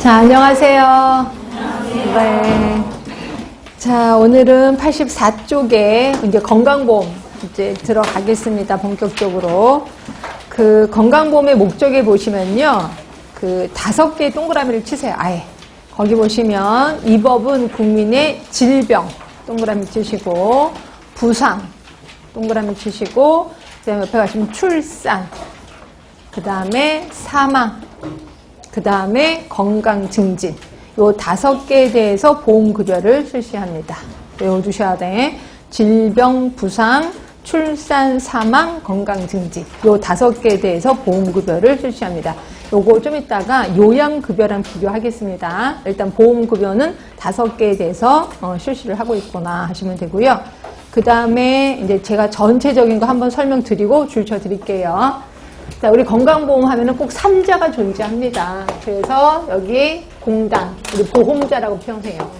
자, 안녕하세요. 네. 자, 오늘은 84쪽에 이제 건강보험 이제 들어가겠습니다. 본격적으로. 그 건강보험의 목적에 보시면요. 그 다섯 개의 동그라미를 치세요. 아예. 거기 보시면 이 법은 국민의 질병 동그라미 치시고 부상 동그라미 치시고 그다음에 옆에 가시면 출산 그 다음에 사망 그 다음에 건강 증진. 요 다섯 개에 대해서 보험급여를 실시합니다. 외워두셔야 돼. 질병, 부상, 출산, 사망, 건강 증진. 요 다섯 개에 대해서 보험급여를 실시합니다. 요거 좀 이따가 요양급여랑 비교하겠습니다. 일단 보험급여는 다섯 개에 대해서 어, 실시를 하고 있구나 하시면 되고요. 그 다음에 이제 제가 전체적인 거 한번 설명드리고 줄쳐 드릴게요. 자, 우리 건강보험 하면은 꼭 삼자가 존재합니다. 그래서 여기 공단, 우리 보험자라고 표현해요.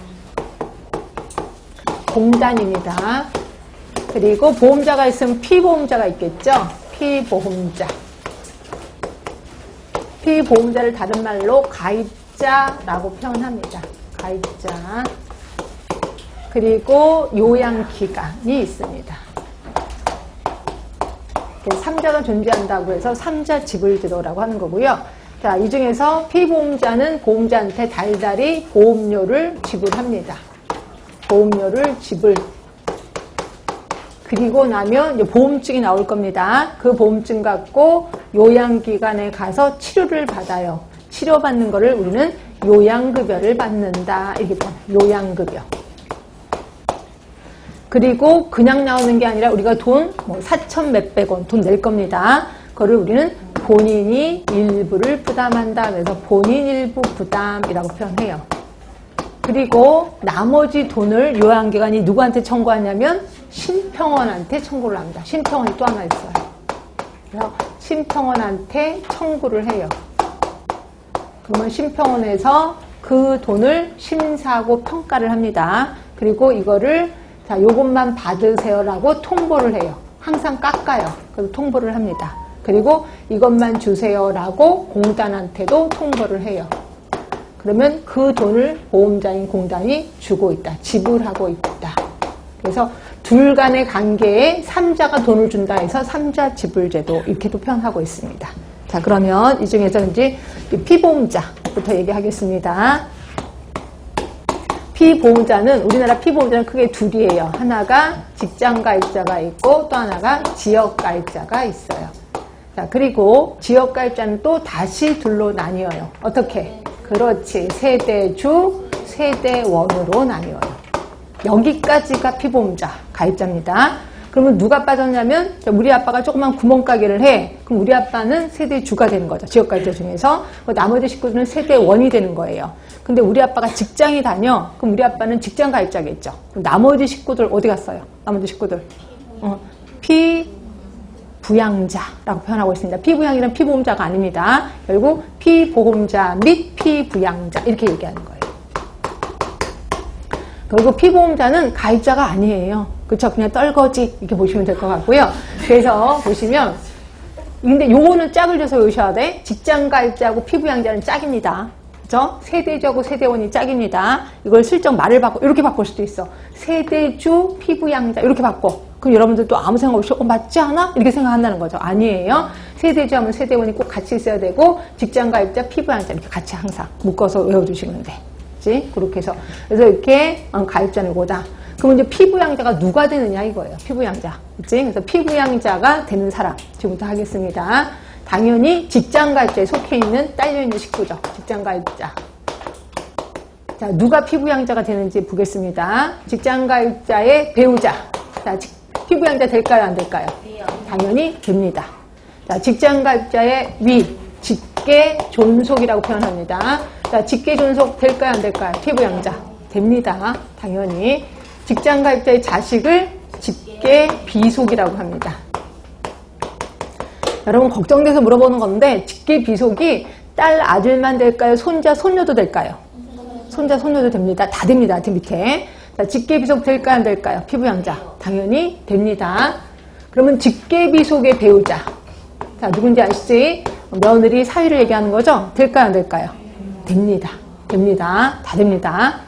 공단입니다. 그리고 보험자가 있으면 피보험자가 있겠죠? 피보험자. 피보험자를 다른 말로 가입자라고 표현합니다. 가입자. 그리고 요양기간이 있습니다. 삼자가 존재한다고 해서 삼자 지불제도라고 하는 거고요. 자, 이 중에서 피보험자는 보험자한테 달달이 보험료를 지불합니다. 보험료를 지불. 그리고 나면 보험증이 나올 겁니다. 그 보험증 갖고 요양기관에 가서 치료를 받아요. 치료받는 거를 우리는 요양급여를 받는다. 이렇게 요양급여. 그리고 그냥 나오는 게 아니라 우리가 돈, 뭐 4천 몇백 원 돈 낼 겁니다. 그거를 우리는 본인이 일부를 부담한다. 그래서 본인 일부 부담이라고 표현해요. 그리고 나머지 돈을 요양기관이 누구한테 청구하냐면 심평원한테 청구를 합니다. 심평원이 또 하나 있어요. 그래서 심평원한테 청구를 해요. 그러면 심평원에서 그 돈을 심사하고 평가를 합니다. 그리고 이거를 자, 요것만 받으세요라고 통보를 해요. 항상 깎아요. 그래서 통보를 합니다. 그리고 이것만 주세요라고 공단한테도 통보를 해요. 그러면 그 돈을 보험자인 공단이 주고 있다. 지불하고 있다. 그래서 둘 간의 관계에 삼자가 돈을 준다 해서 삼자 지불제도 이렇게도 표현하고 있습니다. 자, 그러면 이 중에서 이제 피보험자부터 얘기하겠습니다. 피보험자는 우리나라 피보험자는 크게 둘이에요. 하나가 직장 가입자가 있고 또 하나가 지역 가입자가 있어요. 자, 그리고 지역 가입자는 또 다시 둘로 나뉘어요. 어떻게? 그렇지. 세대주, 세대원으로 나뉘어요. 여기까지가 피보험자 가입자입니다. 그러면 누가 빠졌냐면 우리 아빠가 조그만 구멍가게를 해. 그럼 우리 아빠는 세대 주가 되는 거죠. 지역가입자 중에서. 나머지 식구들은 세대 원이 되는 거예요. 근데 우리 아빠가 직장이 다녀. 그럼 우리 아빠는 직장 가입자겠죠. 그럼 나머지 식구들 어디 갔어요? 나머지 식구들. 어, 피 부양자라고 표현하고 있습니다. 피부양이란 피보험자가 아닙니다. 결국 피보험자 및 피부양자 이렇게 얘기하는 거예요. 그리고 피보험자는 가입자가 아니에요. 그쵸? 그냥 떨거지 이렇게 보시면 될 것 같고요. 그래서 보시면 근데 요거는 짝을 줘서 외우셔야 돼. 직장 가입자하고 피부양자는 짝입니다. 그죠? 세대주하고 세대원이 짝입니다. 이걸 슬쩍 말을 바꿔 이렇게 바꿀 수도 있어. 세대주 피부양자 이렇게 바꿔. 그럼 여러분들 또 아무 생각 없이 어 맞지 않아? 이렇게 생각한다는 거죠. 아니에요. 세대주 하면 세대원이 꼭 같이 있어야 되고 직장 가입자 피부양자 이렇게 같이 항상 묶어서 외워주시면 돼. 그렇게 해서 그래서 이렇게 가입자는 이거다. 그럼 이제 피부양자가 누가 되느냐 이거예요. 피부양자. 그치? 그래서 피부양자가 되는 사람 지금부터 하겠습니다. 당연히 직장가입자에 속해 있는 딸려있는 식구죠. 직장가입자. 자, 누가 피부양자가 되는지 보겠습니다. 직장가입자의 배우자. 자, 피부양자 될까요? 안 될까요? 당연히 됩니다. 자, 직장가입자의 위. 직계 존속이라고 표현합니다. 자, 직계 존속 될까요? 안 될까요? 피부양자. 됩니다. 당연히. 직장 가입자의 자식을 직계 비속이라고 합니다. 여러분 걱정돼서 물어보는 건데 직계 비속이 딸 아들만 될까요? 손자 손녀도 될까요? 손자 손녀도 됩니다. 다 됩니다. 그 밑에. 자, 직계 비속 될까요? 안 될까요? 피부양자. 당연히 됩니다. 그러면 직계 비속의 배우자. 자, 누군지 아시지? 며느리 사위를 얘기하는 거죠? 될까요? 안 될까요? 됩니다. 됩니다. 다 됩니다.